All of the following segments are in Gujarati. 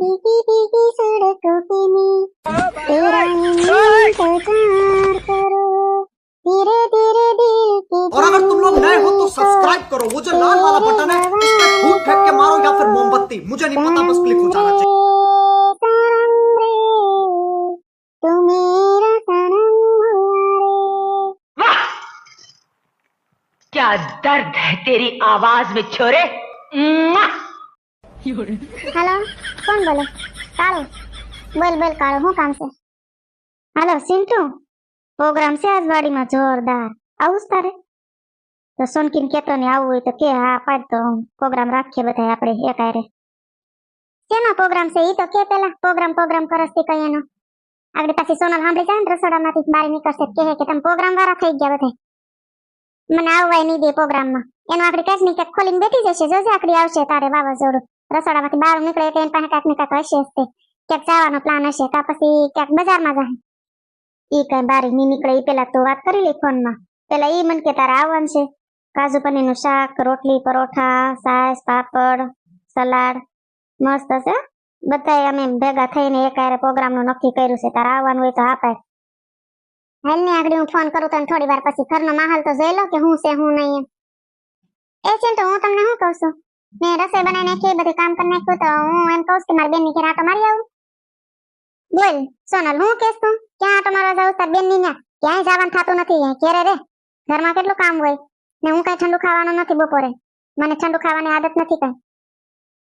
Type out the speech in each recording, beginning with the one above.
सड़कों पे तेरा इंतज़ार करो धीरे धीरे दिल के और अगर तुम लोग नए हो तो सब्सक्राइब करो वो जो लाल वाला बटन है उस पर फूट फेंक के मारो या फिर मोमबत्ती मुझे नहीं पता बस क्लिक हो जाना चाहिए क्या दर्द है तेरी आवाज़ में छोरे હેલો કોણ બોલે? કાળો બોલ બોલ, કાળો, હું કામ છે? હાલો સિન્ટુ પ્રોગ્રામ છે આજવાડીમાં જોરદાર. આવું તારે? તો સોનકીન કેતો ને આવવું હોય તો કે, હા, પાડ તો પ્રોગ્રામ રાખીએ બધા આપણે, એક આરે શેનો પ્રોગ્રામ છે? એ તો કે પેલા. પ્રોગ્રામ પ્રોગ્રામ કરસથી કઈ એનો. આગળ પાછી સોનલ સાંભળી જાય ને, રસોડામાંથી મારી નીકળશે કે કે તમે પ્રોગ્રામ વાળા થઈ ગયા બધા મને આવવાય નહીં દે પ્રોગ્રામમાં એનું આખડી કઈ નહીં કે ખોલીને બેઠી જશે. જોજે આખડી આવશે તારે વાવાઝોડું. રસોડામાંથી બહાર નીકળે એટલે એની પાસે કાંઈક ને કાંઈક હશે તે. ક્યાંક જવાનો પ્લાન હશે કાં પછી ક્યાંક બજારમાં જાય. ઈ કઈ બારી ની નીકળે એ પેલા તો વાત કરી લે ફોનમાં. પેલા ઈ મન કે તારે આવવાનું છે. કાજુ પનીરનું શાક, રોટલી, પરોઠા, સાસ, પાપડ, સલાડ. મસ્ત છે બધાય અમે ભેગા થઈને એક આરે પ્રોગ્રામનું નક્કી કર્યું છે. તારે આવવાનું હોય તો હા પાડ. આગળ હું ફોન કરું તને થોડી વાર પછી ઘરનો માહોલ તો જોઈ લો કે હું છે, હું નહીં એ તો હું તમને શું કહું છું? મેં રસોઈ બનાવી નાખી બધું કામ કરી નાખ્યું તો હું એમ કહું કે મારી બેનની ઘેર આટો મારી આવું. બોલ, સોનલ, હું કેસ તું? ક્યાં આટો મારવા જાવ તાર બેનની ક્યાંય જવાનું થતું નથી ઘેરે રે. ઘરમાં કેટલું કામ હોય? ને હું કઈ ઠંડુ ખાવાનું નથી બપોરે. મને ઠંડુ ખાવાની આદત નથી કઈ.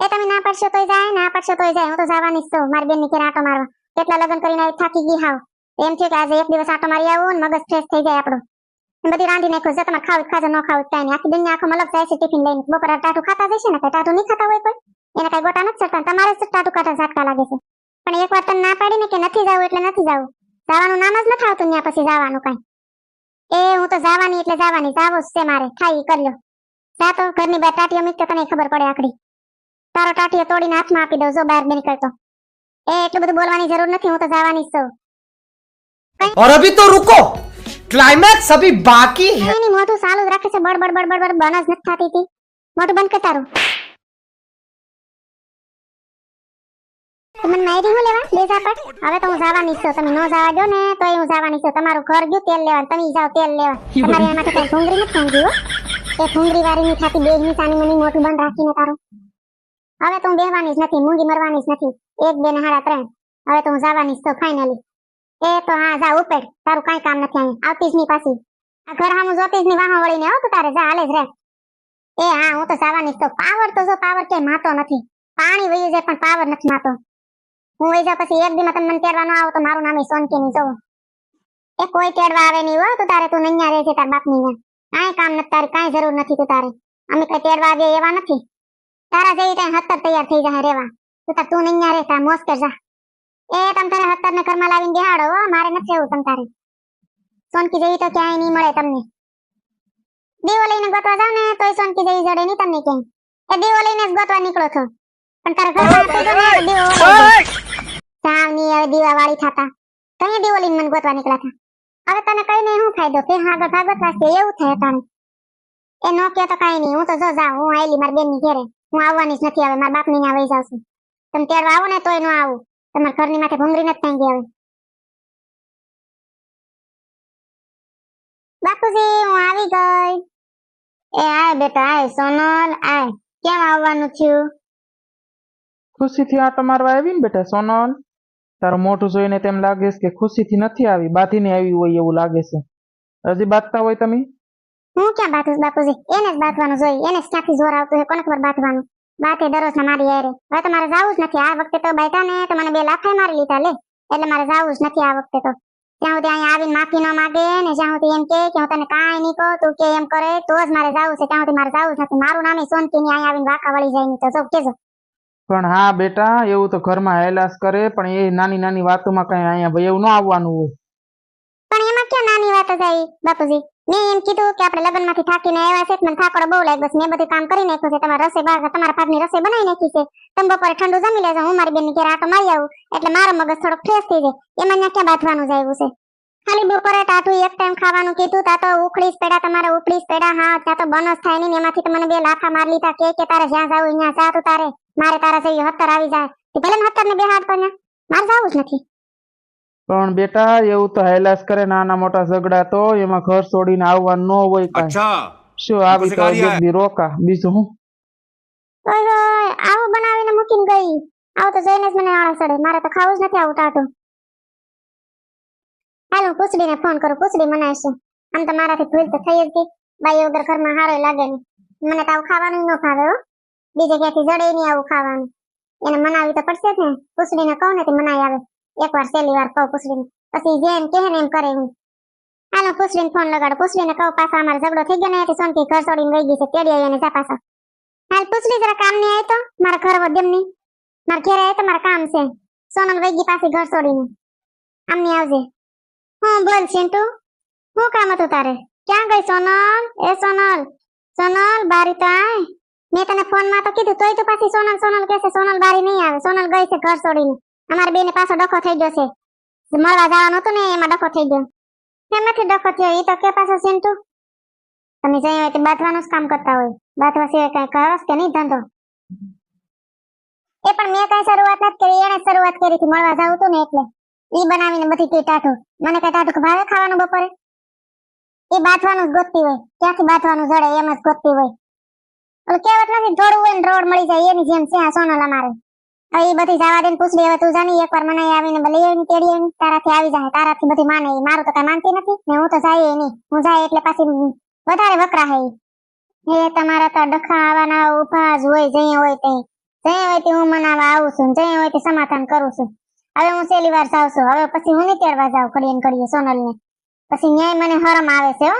એ તમે ના પાડશો તોય જાય, ના પાડશો તોય જાય, હું તો જવાની જ છું, મારી બેનની ઘેર આટો મારવા. કેટલા લગ્ન કરીને થાકી ગઈ હાવ. એમ થયું કે આજે એક દિવસ આટો મારી આવું ને મગજ ફ્રેશ થઈ જાય આપણું. બધી રાંધીને ખુશ છે તમારે ખાવું ન ખાવું કઈ નહીં. આખી દુનિયા આખો મલક જાય છે ટિફિન લઈને. બપોરે ટાટું ખાતા જશે ને કઈ ટાટું નહીં ખાતા હોય કોઈ. એને કઈ ગોટા નથી ચડતા તમારે જ ટાટું કાઢા ઝાટકા લાગે છે. પણ એક વાર તને ના પાડીને કે નથી જવું એટલે નથી જવું. જવાનું નામ જ નથી આવતું ત્યાં પછી જવાનું કઈ. એ હું તો જવાની એટલે જવાની. જાવો છે મારે. થાય કર્યો. જા તો ઘરની બહાર ટાટીઓ મીક તને ખબર પડે આખડી. તારો ટાટીઓ તોડીને હાથમાં આપી દઉં જો બહાર બેન કરતો. એ એટલું બધું બોલવાની જરૂર નથી, હું તો જવાની જ છું. અરે તો રૂકો! ક્લાઇમેક્સ અભી બાકી હે. એની મોટું સાલું રાખે છે. બડ બડ બડ બડ બડ નથી થતી હતી મોટું બંધ કર તારું. તમને મારી હું લેવા? બે ઝાપટ. હવે તો હું જવાની છું. તમે ન જવા દો ને તો હું જવાની છું. તમારું ઘર ગયું, તેલ લેવા તમે જાવ તેલ લેવા. તમારે એમાંથી કઈ ભૂંગળી નથી સમજી એ ભૂંગળી વાળી ની થાતી બેગની સાની મને મોટું બંધ રાખીને તારું. હવે તો હું બેહવાની જ નથી, મૂંગી મરવાની જ નથી. એક, બે ને હાડા ત્રણ. હવે તો હું જવાની છું ફાઇનલી એ તો હા, જા ઉપેડ તારું કઈ કામ નથી અહીં. આવતી નહીં પાછી. આ ઘર હામું જોતી ની વાહો વળીને. આવ તારે, જા, હાલે જ રે. એ હા, હું તો જવાની તો. પાવર તો જો, પાવર કે માતો નથી. પાણી વહી જાય, પણ પાવર નથી માતો. હું વહી જા પછી એક દીમાં તમને મને તેડવા ન આવો, તો મારું નામ સોનકી ની જવું એ કોઈ તેડવા આવે નહીં હોય તો તારે, તું નૈયા રહે તાર બાપની ને કાંઈ કામ નથી તારી, કાંઈ જરૂર નથી તું તારે. અમે કઈ તેડવા આવીએ એવા નથી. તારા જેવી કઈ હતર તૈયાર થઈ જાય રેવા. તું તાર, તું નૈયા રહે, તાર મોસ જા. એ તમ તારે હત્તર ને ઘરમાં લાવીને બેહાડો હો મારે નથી એવું તમ તારે. સોનકી જેવી તો ક્યાંય નહીં મળે તમને. દીવો લઈને ગોતવા જાવ ને તોય સોનકી જેવી જડે નહીં તમને ક્યાંય. એ દીવો લઈને જ ગોતવા નીકળો છો. પણ તારે ઘરમાં તો જો દીવો સાવની હવે દીવા વાળી થાતા તમે દીવો લઈને મને ગોતવા નીકળ્યા હતા. હવે તને કઈ નહીં શું ફાયદો કે આગળ ભાગવત વાસ્તે એવું થાય તાણે એ નો કે તો કઈ નહીં. હું તો જો જાઉં હું આયલી મારી બેનની ઘેરે. હું આવવાની જ નથી હવે મારા બાપની વહી જાઉં છું. તમે તેડવા આવો ને તોય ન આવું. તમારા ઘરની માથે ભૂંગળી નથી થાય હવે. બાપુજી હું આવી ગઈ. એ આય બેટા આય સોનલ આય. કેમ આવવાનું થયું? ખુશીથી આટો મારવા આવી ને બેટા સોનલ. તારું મોઢું જોઈને તેમ લાગે છે કે ખુશીથી નથી આવી બાંધીને આવી હોય એવું લાગે છે. હજી બાંધતા હોય તમે? હું ક્યાં છું બાપુજી? એને જ બાથવાનું જોઈએ એને જ ક્યાંથી જોર આવતું છે કોને ખબર બાથવાનું બાથે દરરોજ મારી હારે. હવે તો મારે જવું જ નથી. આ વખતે તો બેઠા ને તો મને બે લાફાઈ મારી લીધા લે. એટલે મારે જવું જ નથી આ વખતે તો. ત્યાં સુધી અહીંયા આવીને માફી ન માગે ને જ્યાં સુધી એમ કે કે હું તને કાંઈ નહીં કહું તું કે એમ કરે તો જ મારે જવું છે. ત્યાં સુધી મારે જવું જ નથી. મારું નામે સોનકી ની અહીંયા આવીને વાંકા વળી જાય તો જો કેજો. પણ હા બેટા એવું તો ઘરમાં હેલાસ કરે પણ એ નાની નાની વાતોમાં કઈ અહીંયા ભાઈ એવું ન આવવાનું હોય. પણ એમાં ક્યાં નાની વાત જ આવી બાપુજી? મેં એમ કીધું કે આપણે લગ્નમાંથી થાકીને આવ્યા છે, મને થાકડો બહુ લાગ્યો છે. મેં બધું કામ કરી નાખ્યું છે. તમારા રસોઈ બાગ તમારા ભાગની રસોઈ બનાવી નાખી છે. તમે બપોરે ઠંડુ જમી લેજો. હું મારી બેનની ઘેર આટો મારી આવું. એટલે મારો મગજ થોડો ફ્રેશ થઈ જાય. એમાં ક્યાં બાંધવાનું જ છે? ખાલી બપોરે ટાટું એક ટાઈમ ખાવાનું કીધું. તા તો ઉખડીશ પેડા તમારે ઉખડીશ પેડા હા, ત્યાં તો બનસ થાય નહીં એમાંથી મને બે લાફા માર લીધા. કે કે તારે જ્યાં જાવું ત્યાં જા તું તારે. મારે તારા જેવી હત્તર આવી જાય. ભલે ભલે ને બે હાથ પર મારે જવું જ નથી. પણ બેટા એવું તો હેલાસ કરે નાના મોટા ઝઘડા તો એમાં ઘર છોડીને આવવા ન હોય કાંઈ. શું આવી તો રોકા? બીજું હું? આવું બનાવીને મૂકીને ગઈ. આવું તો જઈને જ મને આળસ ચડે મારે તો ખાવું જ નથી આવું ટાટું હાલો પૂછડીને ફોન કરું. પૂછડી મનાય આમ તો મારાથી ભૂલ તો થઈ જ ગઈ. બાઈ વગર ઘરમાં હારો લાગે ને મને તો આવું ખાવાનું ન ભાવે હો. બીજે ક્યાંથી જડે નહીં આવું ખાવાનું. એને મનાવી તો પડશે જ ને. પૂછડીને કહું ને તે મનાઈ આવે. એકવાર સેલી વાર કહું પૂછડીને પછી જેમ કહે ને એમ કરે હું. હાલો પૂછડીને ફોન લગાડો. પૂછડીને કહું, પાછા અમારે ઝઘડો થઈ ગયો ને એટલે સોનકી ઘર છોડીને વહી ગઈ છે. તેડી આવીને જા પાછા. હાલ પૂછડી જરા કામ નહીં આવ્યો તો મારા ઘર વડેમ નહીં. મારા ઘેર આવ્યો તો મારા કામ છે. સોનલ વહી ગઈ પાછી ઘર છોડીને. આમ નહીં આવજે. હું બોલ ચિંટુ શું કામ હતું તારે? ક્યાં ગઈ સોનલ? એ સોનલ સોનલ, બારી તો આય. મેં તને ફોનમાં તો કીધું, તોય તો પાછી સોનલ સોનલ કહેશે. સોનલ બારી નહીં આવે. સોનલ ગઈ છે ઘર છોડીને. અમારે બેને પાછો ડખો થઈ ગયો છે. મળવા જવાનું હતું ને, એમાં ડખો થઈ ગયો. નથી ડખો થયો? એ તો કે પાછો ચિંટુ તમે જઈ હોય તે બાંધવાનું જ કામ કરતા હોય. બાંધવા સિવાય કઈ કરો કે નહીં ધંધો? એ પણ મેં કઈ શરૂઆત નથી કરી એને શરૂઆત કરી હતી. મળવા જવું હતું ને એટલે. ઈ બનાવીને બધી કઈ ટાઢું. મને કઈ ટાઢું ભાવે ખાવાનું બપોરે? એ બાંધવાનું જ ગોતતી હોય. ક્યાંથી બાંધવાનું જડે, એમ જ ગોતતી હોય. ઓલું કહેવત નથી થોડું હોય ને રોડ મળી જાય, એની જેમ છે આ સોનલ અમારે. હવે એ બધી જવા દે ને પૂછડી હવે તું જાની એકવાર મને આવીને ભલે એમ તેડી એમ તારાથી આવી જાય, તારાથી બધી માને મારું તો કઈ માનતી નથી. ને હું તો જાય નહીં હું જાય એટલે પાછી વધારે વકરા હે એ તમારા તો ડખા આવવાના ઊભા જ હોય જઈ હોય તે. જઈ હોય તે હું મનાવા આવું છું જઈ હોય તે સમાધાન કરું છું. હવે હું છેલ્લી વાર જાઉં છું, હવે પછી હું નહીં તેડવા જાઉં ઘડીએ સોનલ ને પછી ન્યાય મને હરમ આવે છે હો.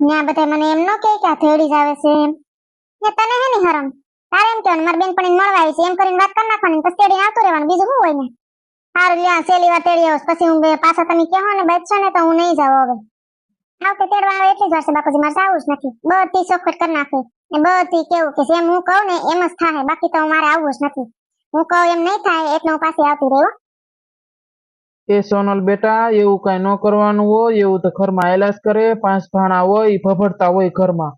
ન્યા બધા મને એમ ન કે આ થેડી જ આવે છે એમ. તને હે ની હરમ? તારે એમ કહેવાનું બેનપણી મળવા આવી છે, એમ કરીને વાત કરી નાખવાની, પછી તેડીને આવતું રહેવાનું. બીજું શું હોય ને? સારું લ્યા સેલી વાર તેડી આવશ, પછી હું પાછા તમે કહો ને બચશો ને, તો હું નહીં જાઉં હવે. આવતે તેડવા આવે એટલી જ વાર છે બાપુજી, મારે આવું જ નથી. બધી ચોખવટ કરી નાખે. ને બધી કેવું કે જેમ હું કહું ને એમ જ થાય. બાકી તો મારે આવવું જ નથી. હું કહું એમ નહીં થાય, એટલે હું પાછી આવતી રહી, હો. એ સોનલ બેટા, એવું કઈ ન કરવાનું હોય, એવું તો ઘરમાં એલાસ કરે, પાંચ ભાણા હોય ફફડતા હોય ઘરમાં.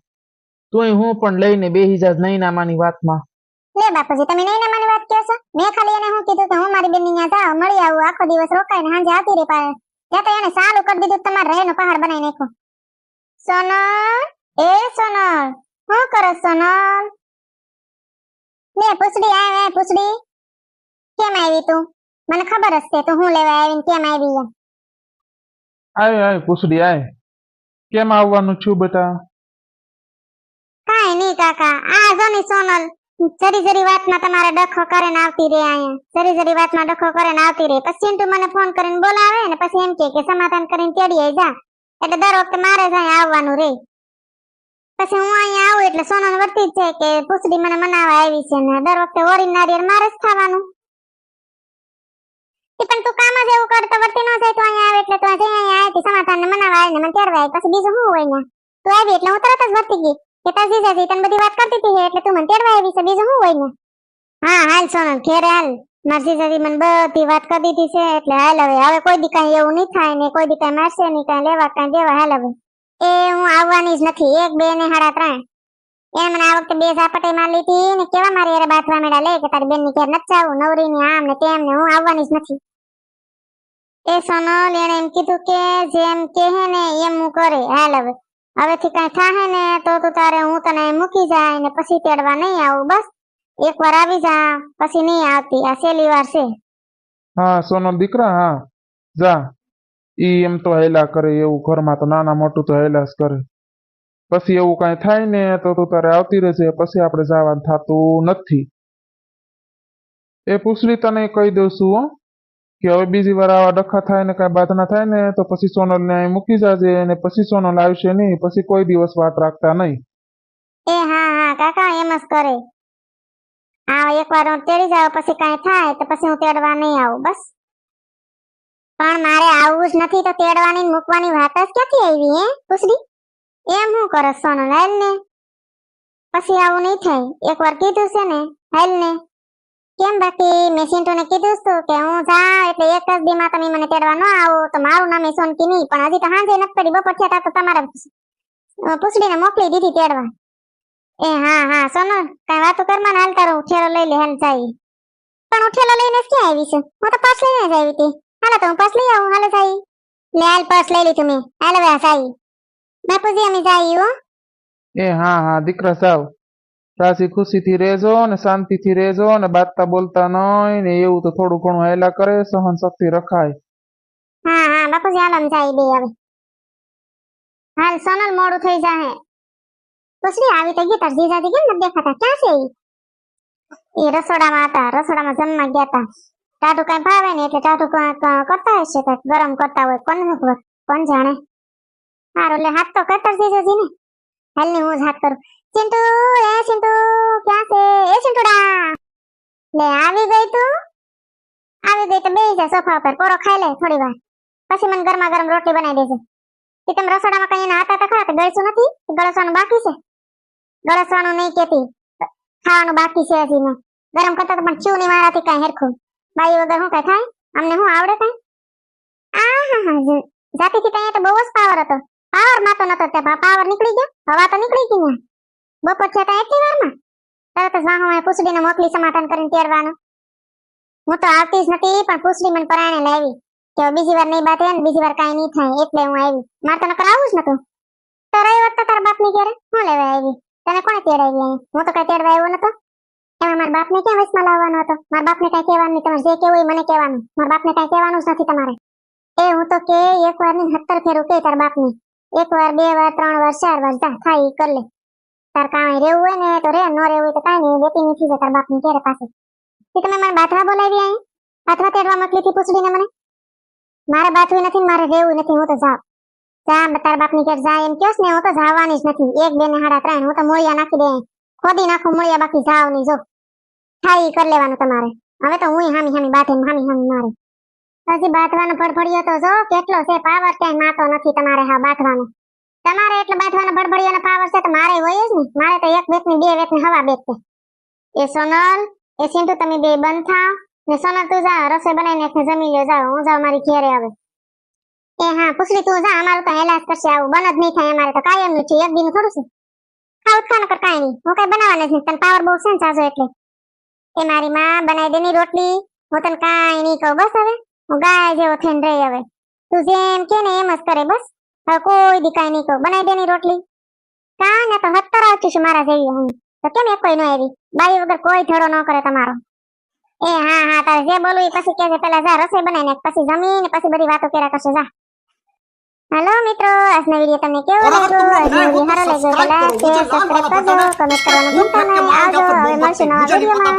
તોય હું પણ લઈને બેહી જાત નૈનામાની વાતમાં. લે બાપુજી તમે નહીં મને વાત કહો છો? મેં ખાલી એને હું કીધું કે હું મારી બેન ત્યાં જાઉં મળી આવું આખો દિવસ રોકાઈને સાંજે આવતી રહી પાછે ત્યાં તો એને સારું કરી દીધું તમારે રહેનો પહાડ બનાવી નાખ્યો. સોનલ એ સોનલ શું કરો સોનલ? લે પૂછડી આવે પૂછડી. કેમ આવી તું? મને ખબર હશે તો હું લેવા આવીને કેમ આવી એમ. આય આય પૂછડી આય. કેમ આવવાનું છું બેટા કાકા, આ જો ની સોનલ, જરી જરી વાતમાં તમારે ડખો કરે ને આવતી રે અહીંયા. જરી જરી વાતમાં ડખો કરે ને આવતી રે. પછી ચિંટુ મને ફોન કરીને બોલાવે ને પછી એમ કે કે સમાધાન કરીને તેડી આઈ જા. એટલે દર વખતે મારે જ અહીંયા આવવાનું રે. પછી હું અહીંયા આવું એટલે સોનલ વર્તી છે કે પૂછડી મને મનાવા આવી છે ને દર વખતે ઓરી નારિયેળ મારે જ ખાવાનું. પણ તું કામ જ એવું કરતો વર્તી ન જાય તો અહીંયા આવે એટલે તું જઈ અહીંયા આવી સમાધાન ને મનાવા આવી ને મને તેડવા આવી પછી બીજું શું હોય ને તું આવી એટલે હું તરત જ વર્તી ગઈ. કે તાર જીજાજી તને બધી વાત કરતી હતી એટલે તું મને તેડવા આવી છે. બીજું શું હોય ને? હા, હાલ સોનલ ખેર હાલ. મારા જીજાજી મને બધી વાત કરી દીધી છે, એટલે હાલ હવે હવે કોઈ દી કાંઈ એવું નહીં થાય ને કોઈ દી કાંઈ મારશે નહીં, કાંઈ લેવા, કાંઈ દેવા, હાલ હવે. એ હું આવવાની જ નથી, એક, બે ને સાડા ત્રણ. એને મને આ વખતે બે ઝાપટાઈ માર લીધી ને કેવા મારી અરે બાથવા મેળા લે કે તારી બેનની ઘેર નથી નવરી ની આમ ને તેમ ને હું આવવાની જ નથી. એ સોનલ એને એમ કીધું કે, જેમ કહે ને એમ હું કરે, હાલ હવે. હવેથી કઈ થાહે ને, તો તું તારે હું તને મૂકી જાય ને પછી તેડવા નહીં આવું, બસ. એકવાર આવી જા, પછી નહીં આવતી. આ સેલી વાર છે. હા સોનો દીકરા, હા. જા. ઈ એમ તો હેલા કરે, એવું ઘરમાં તો નાના મોટું તો હેલાસ કરે. પછી એવું કાંઈ થાય ને, તો તું તારે આવતી રહેજે, પછી આપણે જવાનું થતું નથી. એ પૂછડી તને કહી દઉં છું, હો. કે હવે બીજી વાર આવા ડખા થાય ને કાંઈ બાધના થાય ને, તો પછી સોનલને અહીં મૂકી જાજે અને પછી સોનલ આવશે નહીં, પછી કોઈ દિવસ વાત રાખતા નહીં. એ હા હા, કાકા, એમ જ કરે. હા એકવાર હું તેડી જાઉં, પછી કઈ થાય તો પછી હું તેડવા નહીં આવું, બસ. પણ મારે આવવું જ નથી તો તેડવાની મૂકવાની વાત જ ક્યાંથી આવી, હે પૂછડી એમ હું કરો, સોનલ, હાલ ને. પછી આવું નહીં થાય. એકવાર કીધું છે ને, હાલ ને. કેમ બાકી? મેં કીધું જ કે હું જા એટલે એક જ દીમાં તમે મને તેડવા ન આવો. તો મારું નામ એ સોનકી પણ હજી તો હાંજે નથી પડી. બપોર થયા તા તમારે પૂછડીને મોકલી દીધી તેડવા. એ, હા હા, સોનો, કઈ વાતો કરમાં હાલતા રહું ઉઠેલો લઈ લે, હાલ જાય. પણ ઉઠેલો લઈને ક્યાં આવી છે? હું તો પાસ લઈને જ આવી હતી. હાલો તો હું પાસ લઈ આવું, હાલો જાય. લે, હાલ પાસ લઈ લીધું મેં. હાલો હવે જાય. બાપુજી, અમે જાય એ, હા હા, દીકરા સાવ. રાજી ખુશીથી રહેજો ને શાંતિથી રહેજો ને બાતતા બોલતા નહીં ને એવું તો થોડું ઘણું હેલા કરે સહન શક્તિ રખાય. હા હા, બાપુજી આલમ જાય બે હવે. હાલ સોનલ મોડું થઈ જાહે. પૂછડી આવી તો ગઈ, તાર જીજાજી કેમ ન દેખાતા? ક્યાં છે એ રસોડામાં હતા, રસોડામાં જમવા ગયા હતા ટાટુ કઈ ભાવે ને એટલે ટાટુ કરતા હશે કાંઈક ગરમ કરતા હોય, કોણ ને ખબર કોણ જાણે? હારું એટલે હાથ તો કરતા જીજાજી ને હાલની હું જ હાથ કરું. ચિંટુ એ ખાઈ લે થોડી વાર. પછી મને ગરમા ગરમ રોટલી બનાવી દેજે. રસોડામાં કઈ બાકી છે? ગળસવાનું નહીં કેતી ખાવાનું બાકી છે હજી ગરમ કરતા તો પણ ચૂ નહીં મારાથી કઈ હેરખું. બાઈ વગર શું કઈ થાય? અમને શું આવડે કઈ? આ હા હા જાતિથી કઈ તો બહુ જ પાવર હતો. પાવરમાં તો નતો તે પાવર નીકળી ગયો. હવા તો નીકળી ગઈ ને. બપોર ત્યાં એટલી વારમાં? તરત જ વાહો પૂછડીને મોકલી સમાધાન કરીને તેડવાનું. હું તો આવતી જ નથી, પણ પૂછડી મને પરાણે લાવી. કે બીજી વાર નહીં બાતે ને બીજી વાર કાંઈ નહીં થાય, એટલે હું આવી. મારે તો નકર જ નતું. તો રહી વખત તારા બાપની ઘેરે. હું લેવા આવી? તને કોણે તેડાવી હું તો કઈ તેડવા આવ્યો નતો. એમાં મારા બાપને ક્યાં વચમાં લાવવાનો હતો? મારા બાપને કઈ કહેવાનું નહીં, તમારે જે કહેવું હોય મને કહેવાનું. મારા બાપને કઈ કહેવાનું જ નથી તમારે. એ હું તો કે, એક વારની સત્તર ફેરું કે તારા બાપની. એક વાર, બે વાર, ત્રણ વાર, ચાર વાર, જા, થાય કર લે. તાર કાંઈ રહેવું હોય ને, તો રે, ન રહેવું હોય તો કાંઈ નહીં, બેટી નથી જાય તાર બાપની ઘેરે પાસે તે તમે મને બાથવા બોલાવી અહીં બાથવા તેડવા મોકલી પૂછડીને મને? મારે બાથવી નથી મારે રહેવું નથી, હું તો જાઉં. જા તાર બાપની ઘેર જા એમ કયોસ ને, હું તો જવાની જ નથી. એક, બે ને હાડા ત્રણ, હું તો મોળિયા નાખી દે. ખોદી નાખું મોળિયા બાકી જાવ નહીં જો. થાય કરી લેવાનું તમારે. હવે તો હું હામી હામી બાથે હામી હામી મારે. પછી બાથવાનો ફડફડિયો તો જો, કેટલો છે, પાવર ક્યાંય માતો નથી તમારે હા બાથવાનો તમારે એટલે બાથવાનો ફડફડિયાનો પાવર છે તો મારે હોય જ ને. મારે તો એક વેતની, બે વેતની, હવા બેસશે એ સોનલ, એ સિંધુ, તમે બે બંધ થાવ. ને સોનલ, તું જા, રસોઈ બનાવીને એકને જમી લ્યો જાઓ હું જાઉં મારી ઘેરે હવે. એ હા, પૂછલી તું જા, અમારું તો હેલાસ કરશે, આવું બન જ નહીં થાય અમારે તો કાયમનું છે, એક દિન થોડું છે. ખાવું ખાન કર કાંઈ નહીં. હું કઈ બનાવવાના જ નહીં, તને પાવર બહુ છે ને સાજો એટલે. એ મારી માં બનાવી દેની રોટલી. હું તને કાંઈ નહીં કહું, બસ હવે. હું ગાય જેવો થઈને રહી હવે. તું જેમ કે ને એમ જ કરે, બસ. હવે કોઈ દીકાય નહીં કહું બનાવી દેની રોટલી કા ને તો હત્તર આવતી છું મારા જેવી અહીં તો કેમ એક કોઈ ન આવી બાઈ વગર કોઈ ધડો ન કરે તમારો એ હા હા તારે જે બોલું એ પછી કે છે પેલા જા રસોઈ બનાવીને પછી જમીને પછી બધી વાતો કર્યા કરશે જા હેલો મિત્રો આજનો વિડિયો તમને કેવો લાગ્યો આજનો વિડિયો સારો લાગ્યો તો લાઈક શેર સબસ્ક્રાઇબ કરજો કમેન્ટ કરવાનું ભૂલતા નહીં આવજો હવે મળશે નવા વિડિયોમાં